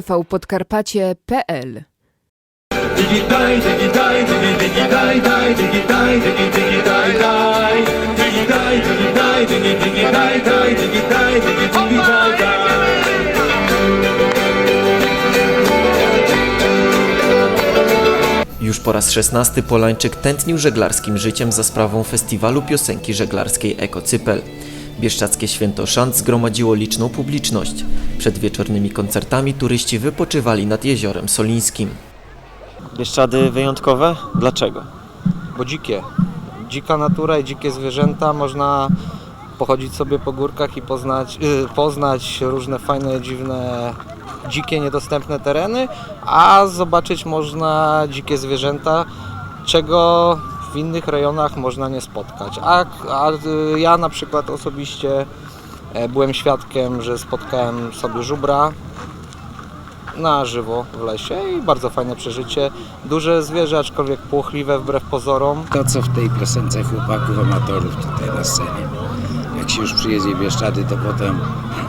tvpodkarpacie.pl Digitaj, digitaj, digi, digitaj, daj, digitaj, digi, digitaj, daj. Digitaj, digitaj, digi, digitaj, daj, digitaj, digi, digitaj, daj. Już po raz szesnasty Polańczyk tętnił żeglarskim życiem za sprawą festiwalu piosenki żeglarskiej Ekocypel. Bieszczackie Święto Szant zgromadziło liczną publiczność. Przed wieczornymi koncertami turyści wypoczywali nad jeziorem Solińskim. Bieszczady wyjątkowe? Dlaczego? bo dzikie. Dzika natura i dzikie zwierzęta, można pochodzić sobie po górkach i poznać, y, poznać różne fajne, dziwne, dzikie, niedostępne tereny, a zobaczyć można dzikie zwierzęta, czego w innych rejonach można nie spotkać. A, a ja na przykład osobiście e, byłem świadkiem, że spotkałem sobie żubra, na żywo w lesie i bardzo fajne przeżycie. Duże zwierzę, aczkolwiek płochliwe wbrew pozorom. to, co w tej piosence chłopaków amatorów tutaj na scenie. Jak się już przyjedzie w Bieszczady, to potem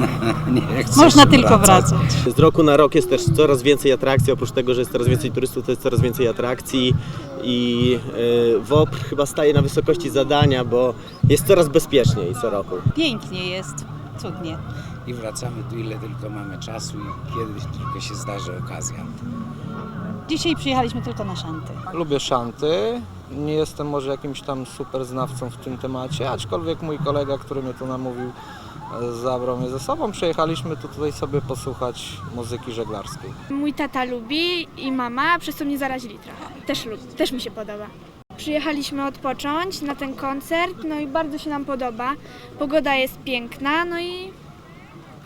nie chce Można się tylko wracać. Z roku na rok jest też coraz więcej atrakcji, oprócz tego, że jest coraz więcej turystów, to jest coraz więcej atrakcji i y, WOPR chyba staje na wysokości zadania, bo jest coraz bezpieczniej co roku. Pięknie jest, cudnie. I wracamy tu ile tylko mamy czasu i kiedyś tylko się zdarzy okazja. Dzisiaj przyjechaliśmy tylko na szanty. Lubię szanty. Nie jestem może jakimś tam super znawcą w tym temacie, aczkolwiek mój kolega, który mnie tu namówił, e, zabrał mnie ze sobą. Przyjechaliśmy tu tutaj sobie posłuchać muzyki żeglarskiej. Mój tata lubi i mama, przez to mnie zarazili trochę. Też lubi, też mi się podoba. Przyjechaliśmy odpocząć na ten koncert, no i bardzo się nam podoba. Pogoda jest piękna, no i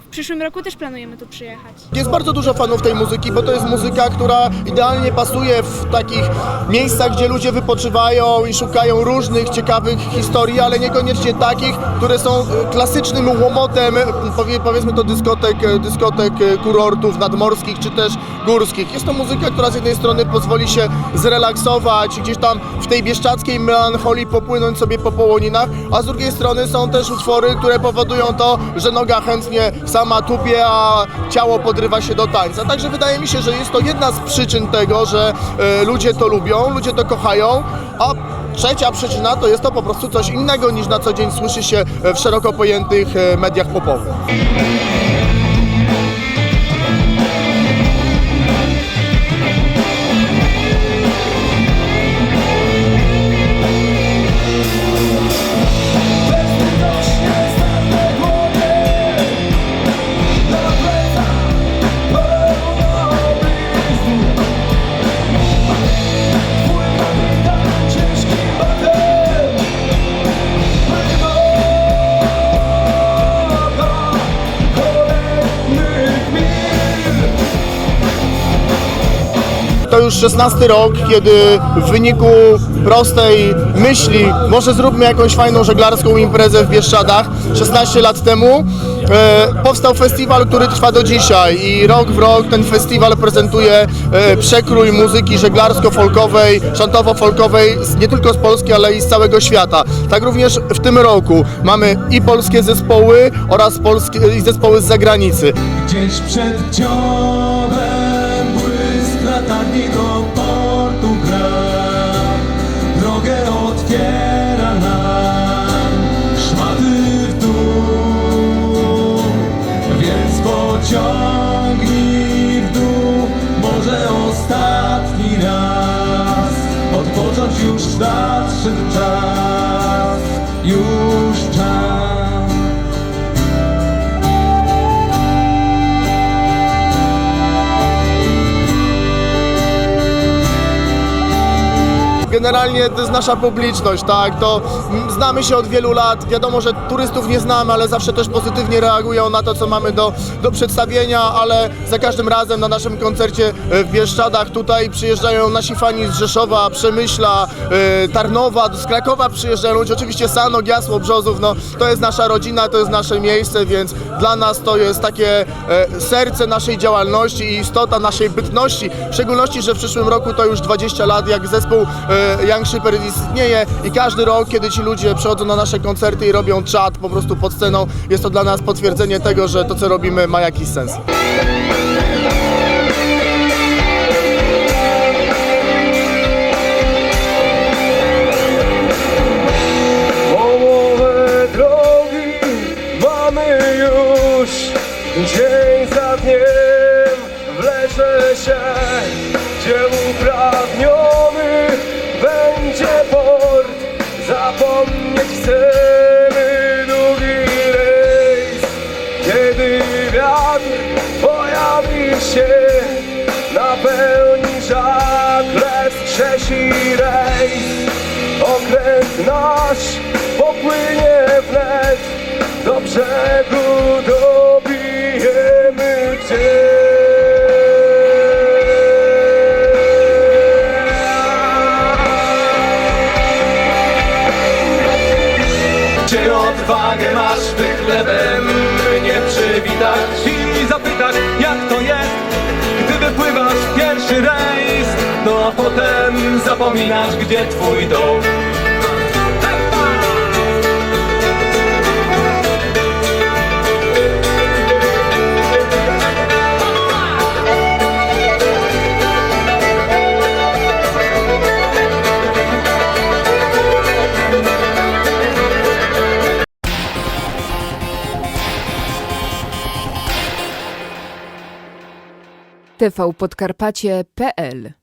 w przyszłym roku też planujemy tu przyjechać. Jest bardzo dużo fanów tej muzyki, bo to jest muzyka, która idealnie pasuje w takich miejscach, gdzie ludzie wypoczywają i szukają różnych ciekawych historii, ale niekoniecznie takich, które są e, klasycznym łomotem, e, powie, powiedzmy to dyskotek, e, dyskotek kurortów nadmorskich czy też górskich. Jest to muzyka, która z jednej strony pozwoli się zrelaksować, gdzieś tam w tej bieszczackiej melancholii popłynąć sobie po połoninach, a z drugiej strony są też utwory, które powodują to, że noga chętnie sama tupie, a ciało podrywa się do tańca. Także wydaje mi się, że jest to jedna z przyczyn tego, że e, ludzie to lubią, ludzie to kochają, a trzecia przyczyna to jest to po prostu coś innego niż na co dzień słyszy się w szeroko pojętych e, mediach popowych. To już 16 rok, kiedy w wyniku prostej myśli, może zróbmy jakąś fajną żeglarską imprezę w Bieszczadach, 16 lat temu, e, powstał festiwal, który trwa do dzisiaj i rok w rok ten festiwal prezentuje e, przekrój muzyki żeglarsko-folkowej, szantowo-folkowej nie tylko z Polski, ale i z całego świata. Tak również w tym roku mamy i polskie zespoły oraz polskie, i zespoły z zagranicy. Gdzieś przed dziobem You Generalnie to jest nasza publiczność, tak? To znamy się od wielu lat. Wiadomo, że turystów nie znamy, ale zawsze też pozytywnie reagują na to, co mamy do, do przedstawienia, ale za każdym razem na naszym koncercie e, w Bieszczadach tutaj przyjeżdżają nasi fani z Rzeszowa, Przemyśla, e, Tarnowa, z Krakowa przyjeżdżają ludzie, oczywiście Sanok, Jasło, Brzozów, no to jest nasza rodzina, to jest nasze miejsce, więc dla nas to jest takie e, serce naszej działalności i istota naszej bytności, w szczególności, że w przyszłym roku to już 20 lat, jak zespół Young Shepherd istnieje i każdy rok, kiedy ci ludzie przychodzą na nasze koncerty i robią czat po prostu pod sceną, jest to dla nas potwierdzenie tego, że to co robimy ma jakiś sens. Połowę drogi mamy już Dzień za dniem wlecze się Gdzie upragniony Zapomnieć chcemy długi rejs, kiedy wiatr pojawi się, napełni żagle, strzesi rejs. Odwagę masz by chlebem mnie przywitać i zapytać jak to jest, gdy wypływasz pierwszy rejs, no a potem zapominasz gdzie twój dom. tvpodkarpacie.pl